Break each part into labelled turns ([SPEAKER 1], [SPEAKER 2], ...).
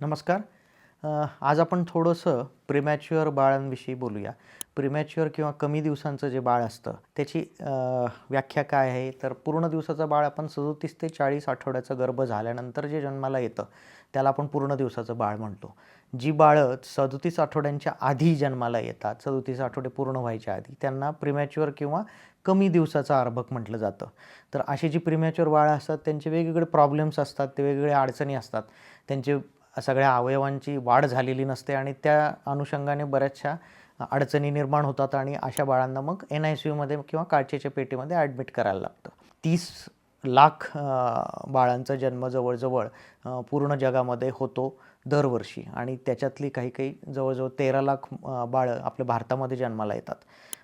[SPEAKER 1] नमस्कार. आज आपण थोडंसं प्रिमॅच्युअर बाळांविषयी बोलूया. प्रिमॅच्युअर किंवा कमी दिवसांचं जे बाळ असतं त्याची व्याख्या काय आहे? तर पूर्ण दिवसाचं बाळ आपण सदोतीस ते चाळीस आठवड्याचा गर्भ झाल्यानंतर जे जन्माला येतं त्याला आपण पूर्ण दिवसाचं बाळ म्हणतो. जी बाळं सदोतीस आठवड्यांच्या आधी जन्माला येतात सदोतीस आठवडे पूर्ण व्हायच्या आधी त्यांना प्रिमॅच्युअर किंवा कमी दिवसाचा अर्भक म्हटलं जातं. तर अशी जी प्रिमॅच्युअर बाळं असतात त्यांचे वेगवेगळे प्रॉब्लेम्स असतात ते वेगवेगळ्या अडचणी असतात. त्यांचे सगळ्या अवयवांची वाढ झालेली नसते आणि त्या अनुषंगाने बऱ्याचशा अडचणी निर्माण होतात आणि अशा बाळांना मग एन आय सी यूमध्ये किंवा काचेच्या पेटीमध्ये ॲडमिट करायला लागतं. तीस लाख बाळांचा जन्म जवळजवळ पूर्ण जगामध्ये होतो दरवर्षी. आणि त्याच्यातली काही काही जवळजवळ तेरा लाख बाळं आपल्या भारतामध्ये जन्माला येतात.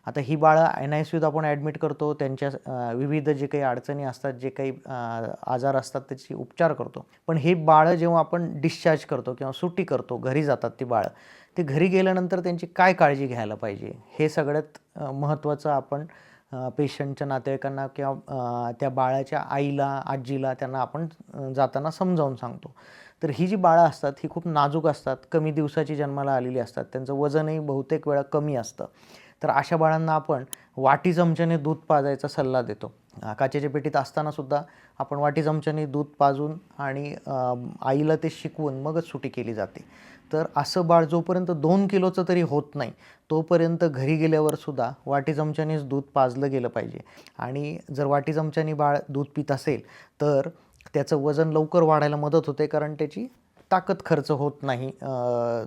[SPEAKER 1] आता ही बाळं एन आय सी आपण ॲडमिट करतो त्यांच्या विविध जे काही अडचणी असतात जे काही आजार असतात त्याची उपचार करतो. पण हे बाळं जेव्हा आपण डिस्चार्ज करतो किंवा सुट्टी करतो घरी जातात ती बाळं ते घरी गेल्यानंतर त्यांची काय काळजी घ्यायला पाहिजे? हे सगळ्यात महत्त्वाचं आपण पेशंटच्या नातेवाईकांना किंवा त्या बाळाच्या आईला आजीला त्यांना आपण जाताना समजावून सांगतो. तर ही जी बाळं असतात ही खूप नाजूक असतात. कमी दिवसाची जन्माला आलेली असतात. त्यांचं वजनही बहुतेक वेळा कमी असतं. तर अशा बाळांना आपण वाटी चमच्याने दूध पाजायचा सल्ला देतो. काचेच्या पेटीत असतानासुद्धा आपण वाटी चमच्याने दूध पाजून आणि आईला ते शिकवून मगच सुटी केली जाते. तर असं बाळ जोपर्यंत दोन किलोचं तरी होत नाही तोपर्यंत घरी गेल्यावरसुद्धा वाटी चमच्यानेच दूध पाजलं गेलं पाहिजे. आणि जर वाटी चमच्याने बाळ दूध पित असेल तर त्याचं वजन लवकर वाढायला मदत होते कारण त्याची ताकद खर्च होत नाही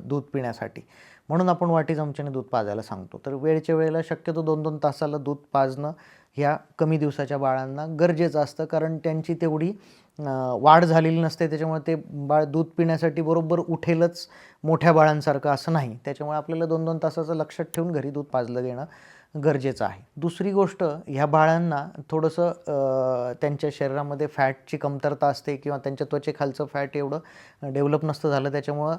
[SPEAKER 1] दूध पिण्यासाठी. म्हणून आपण वाटी चमच्याने दूध पाजायला सांगतो. तर वेळच्या वेळेला शक्यतो दोन दोन तासाला दूध पाजणं ह्या कमी दिवसाच्या बाळांना गरजेचं असतं कारण त्यांची तेवढी वाढ झालेली नसते त्याच्यामुळे ते बाळ दूध पिण्यासाठी बरोबर उठेलच मोठ्या बाळांसारखं असं नाही. त्याच्यामुळे आपल्याला दोन दोन तासाचं लक्षात ठेवून घरी दूध पाजलं घेणं गरजेचं आहे. दुसरी गोष्ट ह्या बाळांना थोडंसं त्यांच्या शरीरामध्ये फॅटची कमतरता असते किंवा त्यांच्या त्वचेखालचं फॅट एवढं डेव्हलप नसतं झालं त्याच्यामुळं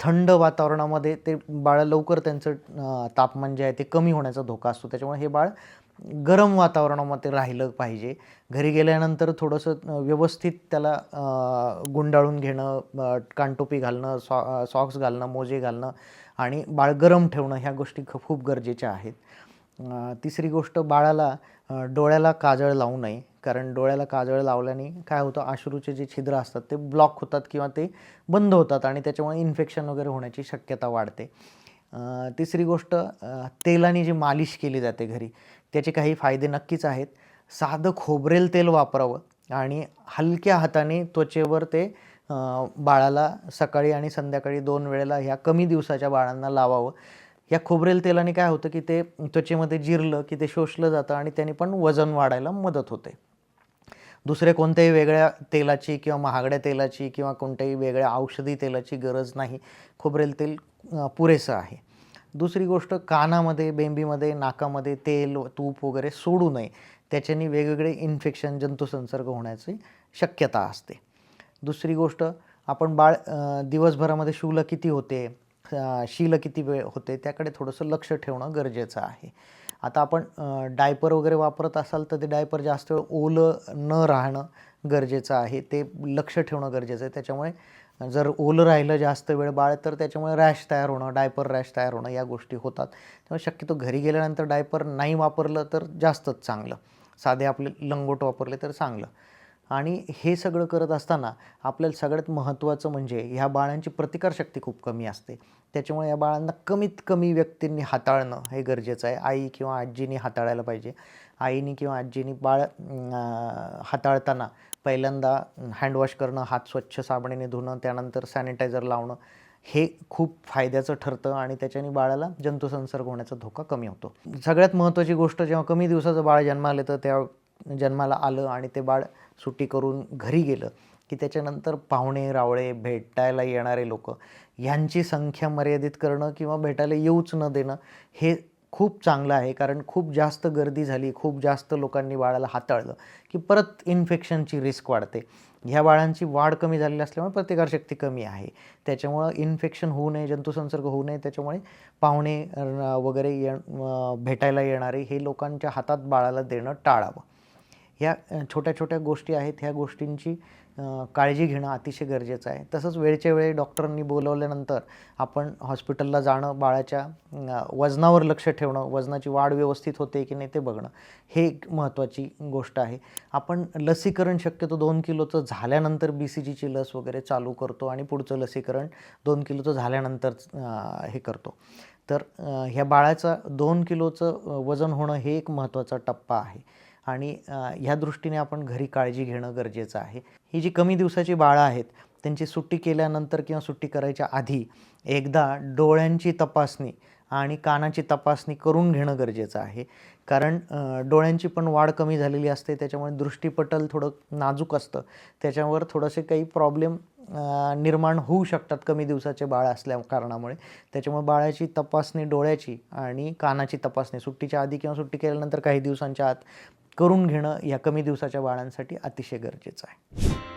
[SPEAKER 1] थंड वातावरणामध्ये ते बाळ लवकर त्यांचं तापमान जे आहे ते कमी होण्याचा धोका असतो. त्याच्यामुळे हे बाळ गरम वातावरणामध्ये राहिलं पाहिजे. घरी गेल्यानंतर थोडंसं व्यवस्थित त्याला गुंडाळून घेणं कानटोपी घालणं सॉ सॉक्स घालणं मोजे घालणं आणि बाळ गरम ठेवणं ह्या गोष्टी ख खूप गरजेच्या आहेत. तिसरी गोष्ट बाळाला डोळ्याला काजळ लावू नये. कारण डोळ्याला काजळ लावल्याने काय होतं आश्रूचे जे छिद्र असतात ते ब्लॉक होतात किंवा ते बंद होतात आणि त्याच्यामुळे इन्फेक्शन वगैरे होण्याची शक्यता वाढते. तिसरी गोष्ट तेलाने जी मालिश केली जाते घरी त्याचे काही फायदे नक्कीच आहेत. साधं खोबरेल तेल वापरावं आणि हलक्या हाताने त्वचेवर ते बाळाला सकाळी आणि संध्याकाळी दोन वेळेला ह्या कमी दिवसाच्या बाळांना लावावं. या खोबरेल तेलाने काय होतं की ते त्वचेमध्ये जिरलं की ते शोषलं जातं आणि त्याने पण वजन वाढायला मदत होते. दुसरे कोणत्याही वेगळ्या तेलाची किंवा महागड्या तेलाची किंवा कोणत्याही वेगळ्या औषधी तेलाची गरज नाही. खोबरेल तेल पुरेसं आहे. दुसरी गोष्ट कानामध्ये बेंबीमध्ये नाकामध्ये तेल तूप वगैरे सोडू नये. त्याच्याने वेगवेगळे इन्फेक्शन जंतुसंसर्ग होण्याची शक्यता असते. दुसरी गोष्ट आपण बाळ दिवसभरामध्ये शूल किती होते शील किती वेळ होते त्याकडे थोडंसं लक्ष ठेवणं गरजेचं आहे. आता आपण डायपर वगैरे वापरत असाल तर ते डायपर जास्त वेळ ओलं न राहणं गरजेचं आहे. ते लक्ष ठेवणं गरजेचं आहे. त्याच्यामुळे जर ओलं राहिलं जास्त वेळ बाळ तर त्याच्यामुळे रॅश तयार होणं डायपर रॅश तयार होणं या गोष्टी होतात. त्यामुळे शक्यतो घरी गेल्यानंतर डायपर नाही वापरलं तर जास्तच चांगलं. साधे आपले लंगोट वापरले तर चांगलं. आणि हे सगळं करत असताना आपल्याला सगळ्यात महत्त्वाचं म्हणजे ह्या बाळांची प्रतिकारशक्ती खूप कमी असते. त्याच्यामुळे या बाळांना कमीत कमी व्यक्तींनी हाताळणं हे गरजेचं आहे. आई किंवा आजीनी हाताळायला पाहिजे. आईनी किंवा आजीनी बाळ हाताळताना पहिल्यांदा हँडवॉश करणं हात स्वच्छ साबणाने धुणं त्यानंतर सॅनिटायझर लावणं हे खूप फायद्याचं ठरतं आणि त्याच्याने बाळाला जंतुसंसर्ग होण्याचा धोका कमी होतो. सगळ्यात महत्त्वाची गोष्ट जेव्हा कमी दिवसाचं बाळ जन्माले तर त्या जन्माला आलं आणि ते बाळ सुट्टी करून घरी गेलं की त्याच्यानंतर पाहुणे रावळे भेटायला येणारे लोक ह्यांची संख्या मर्यादित करणं किंवा भेटायला येऊच न देणं हे खूप चांगलं आहे. कारण खूप जास्त गर्दी झाली खूप जास्त लोकांनी बाळाला हाताळलं की परत इन्फेक्शनची रिस्क वाढते. ह्या बाळांची वाढ कमी झालेली असल्यामुळे प्रतिकारशक्ती कमी आहे. त्याच्यामुळं इन्फेक्शन होऊ नये जंतुसंसर्ग होऊ नये त्याच्यामुळे पाहुणे वगैरे ये भेटायला येणारे हे लोकांच्या हातात बाळाला देणं टाळावं. ह्या छोट्या छोट्या गोष्टी आहेत ह्या गोष्टींची काळजी घेणं अतिशय गरजेचं आहे. तसंच वेळच्या वेळी डॉक्टरांनी बोलवल्यानंतर आपण हॉस्पिटलला जाणं बाळाच्या वजनावर लक्ष ठेवणं वजनाची वाढ व्यवस्थित होते की नाही ते बघणं हे एक महत्त्वाची गोष्ट आहे. आपण लसीकरण शक्यतो दोन किलोचं झाल्यानंतर बी सी जीची लस वगैरे चालू करतो आणि पुढचं लसीकरण दोन किलोचं झाल्यानंतर हे करतो. तर ह्या बाळाचं दोन किलोचं वजन होणं हे एक महत्त्वाचा टप्पा आहे. आणि ह्या दृष्टीने आपण घरी काळजी घेणं गरजेचं आहे. ही जी कमी दिवसाची बाळं आहेत त्यांची सुट्टी केल्यानंतर किंवा सुट्टी करायच्या आधी एकदा डोळ्यांची तपासणी आणि कानाची तपासणी करून घेणं गरजेचं आहे. कारण डोळ्यांची पण वाढ कमी झालेली असते त्याच्यामुळे दृष्टीपटल थोडं नाजूक असतं. त्याच्यावर थोडंसे काही प्रॉब्लेम निर्माण होऊ शकतात कमी दिवसाचे बाळ असल्या कारणामुळे. त्याच्यामुळे बाळाची तपासणी डोळ्याची आणि कानाची तपासणी सुट्टीच्या आधी किंवा सुट्टी केल्यानंतर काही दिवसांच्या आत करून घेणं या कमी दिवसाच्या बाळांसाठी अतिशय गरजेचं आहे.